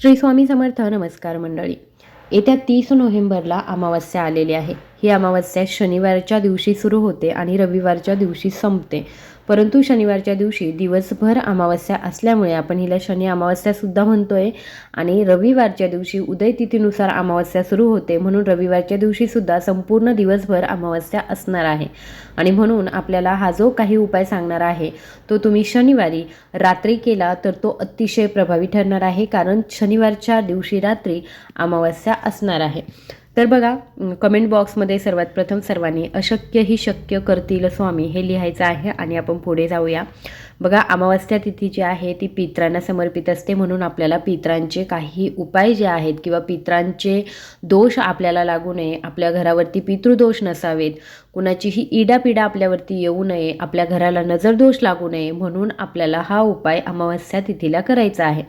श्री स्वामी समर्थ नमस्कार मंडळी. येत्या तीस नोव्हेंबरला अमावस्या आलेली आहे. ही अमावस्या शनिवारच्या दिवशी सुरू होते आणि रविवारच्या दिवशी संपते. परंतु शनिवारच्या दिवशी दिवसभर अमावस्या असल्यामुळे आपण हिला शनी अमावस्यासुद्धा म्हणतोय आणि रविवारच्या दिवशी उदय तिथीनुसार अमावस्या सुरू होते म्हणून रविवारच्या दिवशीसुद्धा संपूर्ण दिवसभर अमावस्या असणार आहे. आणि म्हणून आपल्याला हा जो काही उपाय सांगणार आहे तो तुम्ही शनिवारी रात्री केला तर तो अतिशय प्रभावी ठरणार आहे कारण शनिवारच्या दिवशी रात्री अमावस्या असणार आहे. तर बघा कमेंट बॉक्समध्ये सर्वात प्रथम सर्वांनी अशक्य ही शक्य करतील स्वामी हे लिहायचं आहे आणि आपण पुढे जाऊया. बघा अमावस्या तिथी जी आहे ती पित्रांना समर्पित असते म्हणून आपल्याला पित्रांचे काही उपाय जे आहेत किंवा पित्रांचे दोष आपल्याला लागू नये आपल्या घरावरती पितृदोष नसावेत कुणाचीही इडापिडा आपल्यावरती येऊ नये आपल्या घराला नजरदोष लागू नये म्हणून आपल्याला हा उपाय अमावस्या तिथीला करायचा आहे.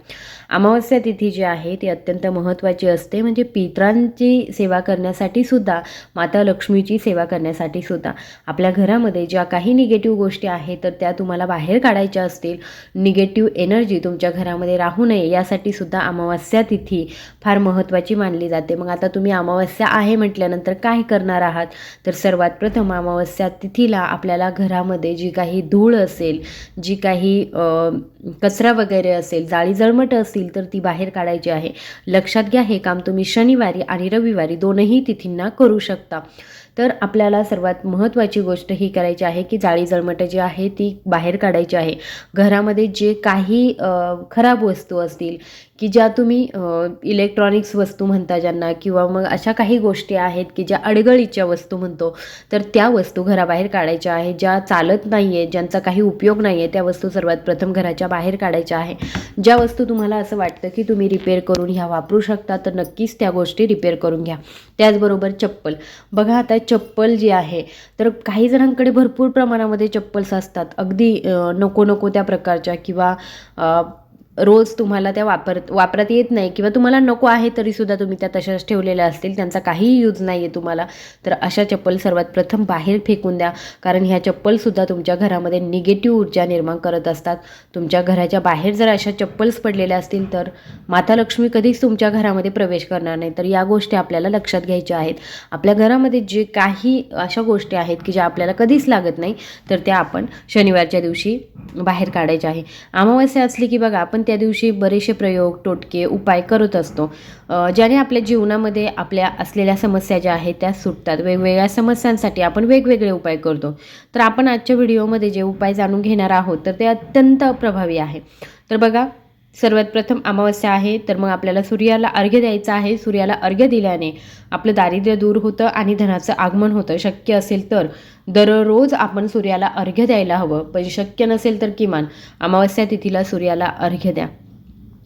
अमावस्या तिथी जी आहे ती अत्यंत महत्त्वाची असते म्हणजे पित्रांची सेवा करण्यासाठी सुद्धा माता लक्ष्मीची सेवा करण्यासाठी सुद्धा. आपल्या घरामध्ये ज्या काही निगेटिव्ह गोष्टी आहेत तर त्या तुम्हाला बाहेर काढायच्या असतील. निगेटिव्ह एनर्जी तुमच्या घरामध्ये राहू नये यासाठी सुद्धा अमावस्या तिथी फार महत्त्वाची मानली जाते. मग आता तुम्ही अमावस्या आहे म्हटल्यानंतर काय करणार आहात? तर सर्वात प्रथम अमावस्या तिथीला आपल्याला घरामध्ये जी काही धूळ असेल जी काही कचरा वगैरे असेल जाळी जळमट असतील तर ती बाहेर काढायची आहे. लक्षात घ्या हे काम तुम्ही शनिवारी आणि रविवारी दोनही तिथींना करू शकता. तर आपल्याला सर्वात महत्त्वाची गोष्ट ही करायची आहे की जाळी जळमटं जी आहे ती बाहेर काढायची आहे. घरामध्ये जे काही खराब वस्तू असतील की ज्या तुम्ही इलेक्ट्रॉनिक्स वस्तू म्हणता ज्यांना किंवा मग अशा काही गोष्टी आहेत की ज्या अडगळीच्या वस्तू म्हणतो तर त्या वस्तू घराबाहेर काढायच्या आहे ज्या चालत नाही आहे ज्यांचा काही उपयोग नाही आहे त्या वस्तू सर्वात प्रथम घराच्या बाहेर काढायच्या आहे. ज्या वस्तू तुम्हाला असं वाटतं की तुम्ही रिपेअर करून ह्या वापरू शकता तर नक्कीच त्या गोष्टी रिपेअर करून घ्या. त्याचबरोबर चप्पल. बघा आता चप्पल जी आहे तर काही जणांकडे भरपूर प्रमाणामध्ये चप्पल्स असतात. अगदी नको नको त्या प्रकारच्या किंवा रोज तुम्हाला त्या वापर वापरात येत नाही किंवा तुम्हाला नको आहे तरीसुद्धा तुम्ही त्या तशाच ठेवलेल्या असतील त्यांचा काहीही यूज नाही आहे तुम्हाला तर अशा चप्पल सर्वात प्रथम बाहेर फेकून द्या. कारण ह्या चप्पलसुद्धा तुमच्या घरामध्ये निगेटिव्ह ऊर्जा निर्माण करत असतात. तुमच्या घराच्या बाहेर जर अशा चप्पल्स पडलेल्या असतील तर माता लक्ष्मी कधीच तुमच्या घरामध्ये प्रवेश करणार नाही. तर या गोष्टी आपल्याला लक्षात घ्यायच्या आहेत. आपल्या घरामध्ये जे काही अशा गोष्टी आहेत की ज्या आपल्याला कधीच लागत नाही तर त्या आपण शनिवारच्या दिवशी बाहेर काढायच्या आहे. अमावस्या असली की बघा आपण त्या दिवशी बरेचसे प्रयोग टोटके उपाय करत असतो. ज्याने आपल्या जीवनामध्ये आपल्या असलेल्या समस्या ज्या आहेत त्या सुटतात. वेगवेगळ्या समस्यांसाठी आपण वेगवेगळे उपाय करतो. तर आपण आजच्या व्हिडिओमध्ये जे उपाय जाणून घेणार आहोत तर ते अत्यंत प्रभावी आहे. तर बघा सर्वात प्रथम अमावस्या आहे तर मग आपल्याला सूर्याला अर्घ्य द्यायचं आहे. सूर्याला अर्घ्य दिल्याने आपलं दारिद्र्य दूर होतं आणि धनाचं आगमन होतं. शक्य असेल तर दररोज आपण सूर्याला अर्घ्य द्यायला हवं. पण शक्य नसेल तर किमान अमावस्या तिथीला सूर्याला अर्घ्य द्या.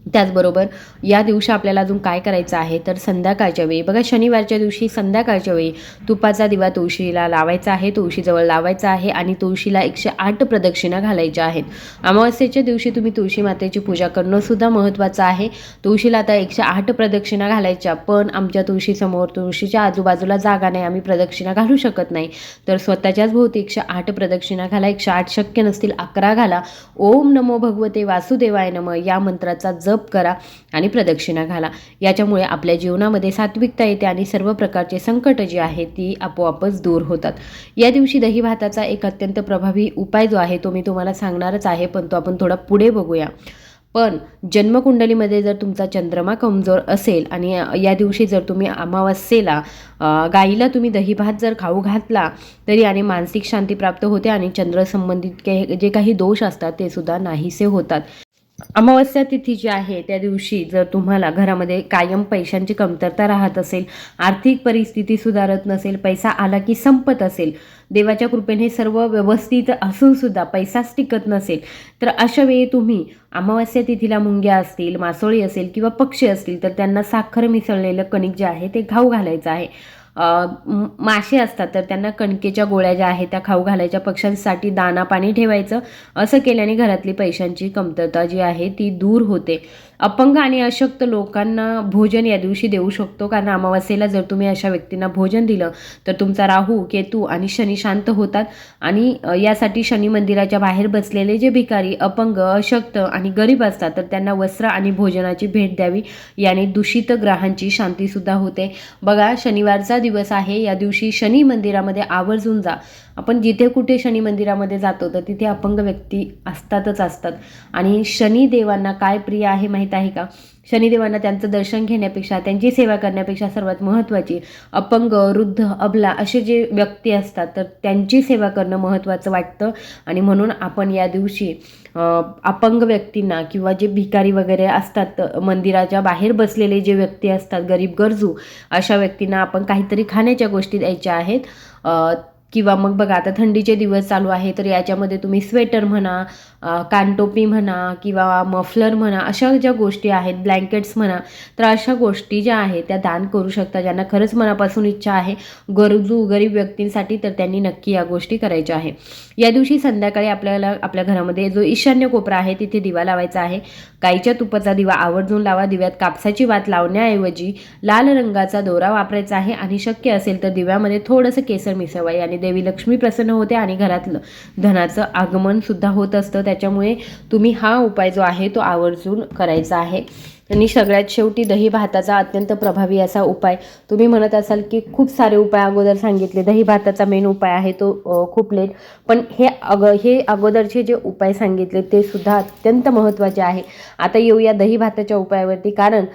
त्याचबरोबर या दिवशी आपल्याला अजून काय करायचं आहे? तर संध्याकाळच्या वेळी बघा शनिवारच्या दिवशी संध्याकाळच्या वेळी तुपाचा दिवा तुळशीला लावायचा आहे तुळशीजवळ लावायचा आहे आणि तुळशीला एकशे आठ प्रदक्षिणा घालायच्या आहेत. अमावस्येच्या दिवशी तुम्ही तुळशी मातेची पूजा करणं सुद्धा महत्त्वाचं आहे. तुळशीला आता एकशे आठ प्रदक्षिणा घालायच्या पण आमच्या तुळशीसमोर तुळशीच्या आजूबाजूला जागा नाही आम्ही प्रदक्षिणा घालू शकत नाही. तर स्वतःच्याच भोवती एकशे आठ प्रदक्षिणा घाला एकशे आठ शक्य नसतील अकरा घाला. ओम नमो भगवते वासुदेवाय नम या मंत्राचा जप करा आणि प्रदक्षिणा घाला. याच्यामुळे आपल्या जीवनामध्ये सात्विकता येते आणि सर्व प्रकारचे संकट जी आहेत ती आपोआपच दूर होतात. या दिवशी दही भाताचा एक अत्यंत प्रभावी उपाय जो आहे तो मी तुम्हाला सांगणारच आहे पण तो आपण थोडा पुढे बघूया. पण जन्मकुंडलीमध्ये जर तुमचा चंद्रमा कमजोर असेल आणि या दिवशी जर तुम्ही अमावस्येला गाईला तुम्ही दही भात जर खाऊ घातला तरी आणि मानसिक शांती प्राप्त होते आणि चंद्रसंबंधित के जे काही दोष असतात ते सुद्धा नाहीसे होतात. अमावस्या तिथी जी आहे त्या दिवशी जर तुम्हाला घरामध्ये कायम पैशांची कमतरता राहत असेल आर्थिक परिस्थिती सुधारत नसेल पैसा आला की संपत असेल देवाच्या कृपेने सर्व व्यवस्थित असून सुद्धा पैसाच टिकत नसेल तर अशा वेळी तुम्ही अमावस्या तिथीला मुंग्या असतील मासोळी असेल किंवा पक्षी असतील तर त्यांना साखर मिसळलेलं कणिक जे आहे ते घाऊ घालायचं आहे. मासे असतात तर त्यांना कणकेच्या गोळ्या ज्या आहेत त्या खाऊ घालायच्या. पक्ष्यांसाठी दाना पाणी ठेवायचं असं केल्याने घरातली पैशांची कमतरता जी आहे ती दूर होते. अपंग आणि अशक्त लोकांना भोजन या दिवशी देऊ शकतो. कारण अमावस्येला जर तुम्ही अशा व्यक्तींना भोजन दिलं तर तुमचा राहू केतू आणि शनी शांत होतात. आणि यासाठी शनी मंदिराच्या बाहेर बसलेले जे भिकारी अपंग अशक्त आणि गरीब असतात तर त्यांना वस्त्र आणि भोजनाची भेट द्यावी. याने दूषित ग्रहांची शांतीसुद्धा होते. बघा शनिवारचा दिवस आहे. या दिवशी शनी मंदिरामध्ये आवर्जून जा. आपण जिथे कुठे शनी मंदिरामध्ये जातो तर तिथे अपंग व्यक्ती असतातच असतात. आणि शनिदेवांना काय प्रिय आहे माहिती आहे का? शनिदेवांना त्यांचं दर्शन घेण्यापेक्षा त्यांची सेवा करण्यापेक्षा सर्वात महत्त्वाची अपंग वृद्ध अबला असे जे व्यक्ती असतात तर त्यांची सेवा करणं महत्त्वाचं वाटतं. आणि म्हणून आपण या दिवशी अपंग व्यक्तींना किंवा जे भिकारी वगैरे असतात मंदिराच्या बाहेर बसलेले जे व्यक्ती असतात गरीब गरजू अशा व्यक्तींना आपण काहीतरी खाण्याच्या गोष्टी द्यायच्या आहेत. किंवा मग बघा आता थंडीचे दिवस चालू आहे तर याच्यामध्ये तुम्ही स्वेटर म्हणा कानटोपी म्हणा किंवा मफलर म्हणा अशा ज्या गोष्टी आहेत ब्लँकेट्स म्हणा तर अशा गोष्टी ज्या आहेत त्या दान करू शकता. ज्यांना खरंच मनापासून इच्छा आहे गरजू गरीब व्यक्तींसाठी तर त्यांनी नक्की या गोष्टी करायच्या आहे. या दिवशी संध्याकाळी आपल्याला आपल्या घरामध्ये जो ईशान्य कोपरा आहे तिथे दिवा लावायचा आहे. गाईच्या तुपाचा दिवा आवर्जून लावा. दिव्यात कापसाची वात लावण्याऐवजी लाल रंगाचा दोरा वापरायचा आहे. आणि शक्य असेल तर दिव्यामध्ये थोडंसं केसर मिसळवा. याने देवी लक्ष्मी प्रसन्न होते आणि घरातलं धनाचं आगमन सुद्धा होत असतं. त्याच्यामुळे तुम्ही हा उपाय जो आहे तो आवर्जून करायचा आहे. आणि सगळ्यात शेवटी दही भाताचा अत्यंत प्रभावी असा उपाय. तुम्ही म्हणत असाल की खूप सारे उपाय अगोदर सांगितले. दही भाताचा मेन उपाय आहे तो खूप लेट पण हे अग हे अगोदरचे जे उपाय सांगितले ते सुद्धा अत्यंत महत्त्वाचे आहे. आता येऊया दही भाताच्या उपायावरती. कारण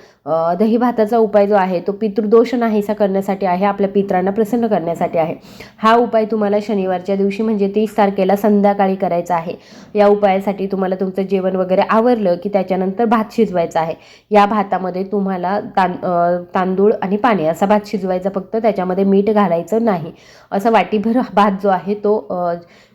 दही भाताचा उपाय जो आहे तो पितृदोष नाहीसा करण्यासाठी आहे आपल्या पित्रांना प्रसन्न करण्यासाठी आहे. हा उपाय तुम्हाला शनिवारच्या दिवशी म्हणजे तीस तारखेला संध्याकाळी करायचा आहे. या उपायासाठी तुम्हाला तुमचं जेवण वगैरे आवरलं की त्याच्यानंतर भात शिजवायचा आहे. या भातामध्ये तुम्हाला तां तांदूळ आणि पाणी असा भात शिजवायचा फक्त त्याच्यामध्ये मीठ घालायचं नाही. असा वाटीभर भात जो आहे तो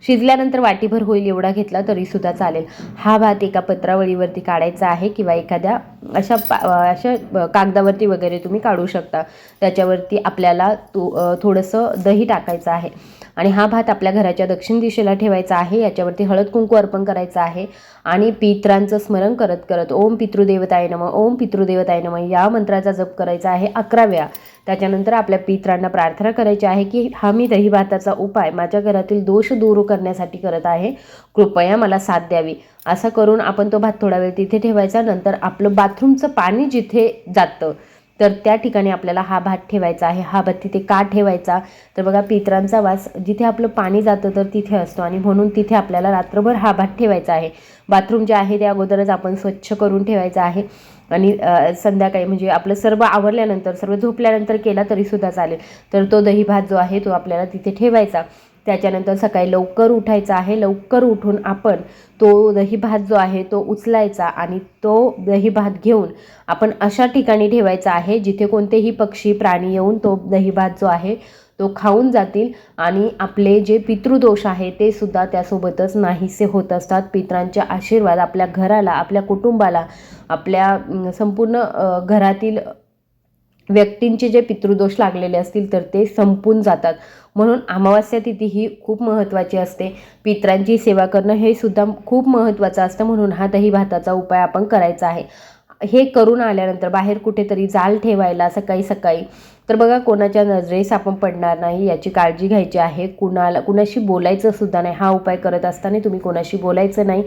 शिजल्यानंतर वाटीभर होईल एवढा घेतला तरीसुद्धा चालेल. हा भात एका पत्रावळीवरती काढायचा आहे किंवा एखाद्या अशा पा अशा कागदावरती वगैरे तुम्ही काढू शकता. त्याच्यावरती आपल्याला तो थोडंसं दही टाकायचं आहे. आणि हा भात आपल्या घराच्या दक्षिण दिशेला ठेवायचा आहे. याच्यावरती हळद कुंकू अर्पण करायचं आहे. आणि पित्रांचं स्मरण करत करत ओम पितृदेवताय नम ओम पितृदेवताय नम या मंत्राचा जप करायचा आहे अकरा वेळा त्याच्यानंतर आपल्या पित्रांना प्रार्थना करायची आहे की हा मी दही भाताचा उपाय माझ्या घरातील दोष दूर करण्यासाठी करत आहे. कृपया मला साथ द्यावी. असं करून आपण तो भात थोडा वेळ तिथे ठेवायचा. नंतर आपलं बाथरूमचं पाणी जिथे जातं तर त्या ठिकाणी आपल्याला हा भात ठेवायचा आहे. हा भात तिथे का ठेवायचा? तर बघा पित्रांचा वास जिथे आपलं पाणी जातं तर तिथे असतो. आणि म्हणून तिथे आपल्याला रात्रभर हा भात ठेवायचा आहे. बाथरूम जे आहे ते अगोदरच आपण स्वच्छ करून ठेवायचं आहे. आणि संध्याकाळी म्हणजे आपलं सर्व आवरल्यानंतर सर्व झोपल्यानंतर केला तरीसुद्धा चालेल. तर तो दही भात जो आहे तो आपल्याला तिथे ठेवायचा. त्याच्यानंतर सकाळी लवकर उठायचं आहे. लवकर उठून आपण तो दही भात जो आहे तो उचलायचा आणि तो दही भात घेऊन आपण अशा ठिकाणी ठेवायचा आहे जिथे कोणतेही पक्षी प्राणी येऊन तो दही भात जो आहे तो खाऊन जातील आणि आपले जे पितृदोष आहे ते सुद्धा त्यासोबतच नाहीसे होत असतात. पित्रांचे आशीर्वाद आपल्या घराला आपल्या कुटुंबाला आपल्या संपूर्ण घरातील व्यक्तींचे जे पितृदोष लागलेले असतील तर ते संपून जातात. म्हणून अमावास्या तिथी ही खूप महत्त्वाची असते. पित्रांची सेवा करणं हे सुद्धा खूप महत्त्वाचं असतं. म्हणून हा दही भाताचा उपाय आपण करायचा आहे. हे करून आल्यानंतर बाहेर कुठेतरी जाल ठेवायला सकाळी सकाळी. तर बघा कोणाच्या नजरेस आपण पडणार नाही याची काळजी घ्यायची आहे. कुणाला कुणाशी बोलायचं सुद्धा नाही. हा उपाय करत असताना तुम्ही कोणाशी बोलायचं नाही.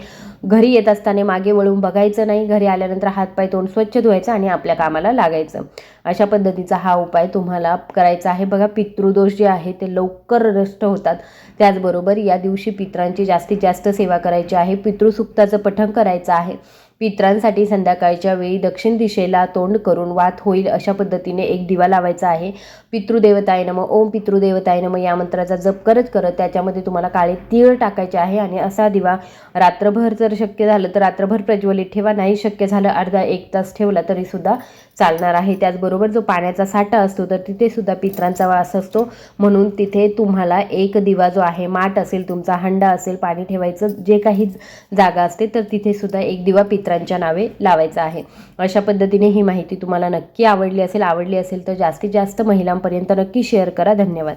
घरी येत असताना मागे वळून बघायचं नाही. घरी आल्यानंतर हातपाय तोंड स्वच्छ धुवायचं आणि आपल्या कामाला लागायचं. अशा पद्धतीचा हा उपाय तुम्हाला करायचा आहे. बघा पितृदोष जे आहे ते लवकर नष्ट होतात. त्याचबरोबर या दिवशी पित्रांची जास्तीत जास्त सेवा करायची आहे. पितृसुक्ताचं पठण करायचं आहे. पित्रांसाठी संध्याकाळच्या वेळी दक्षिण दिशेला तोंड करून वात होईल अशा पद्धतीने एक दिवा लावायचा आहे. पितृदेवताय नम ओम पितृदेवताय नम या मंत्राचा जप करत करत त्याच्यामध्ये तुम्हाला काळे तीळ टाकायचे आहे आणि असा दिवा रात्रभर जर शक्य झालं तर रात्रभर प्रज्वलित ठेवा. नाही शक्य झालं अर्धा एक तास ठेवला तरीसुद्धा चालणार आहे. त्याचबरोबर जो पाण्याचा साठा असतो तर तिथे सुद्धा पित्रांचा वास असतो. म्हणून तिथे तुम्हाला एक दिवा जो आहे माठ असेल तुमचा हंडा असेल पाणी ठेवायचं जे काही जागा असते तर तिथे सुद्धा एक दिवा पित्रांच्या नावे लावायचा आहे. अशा पद्धतीने ही माहिती तुम्हाला नक्की आवडली असेल आवडली असेल तर जास्तीत जास्त महिलांपर्यंत नक्की शेअर करा. धन्यवाद.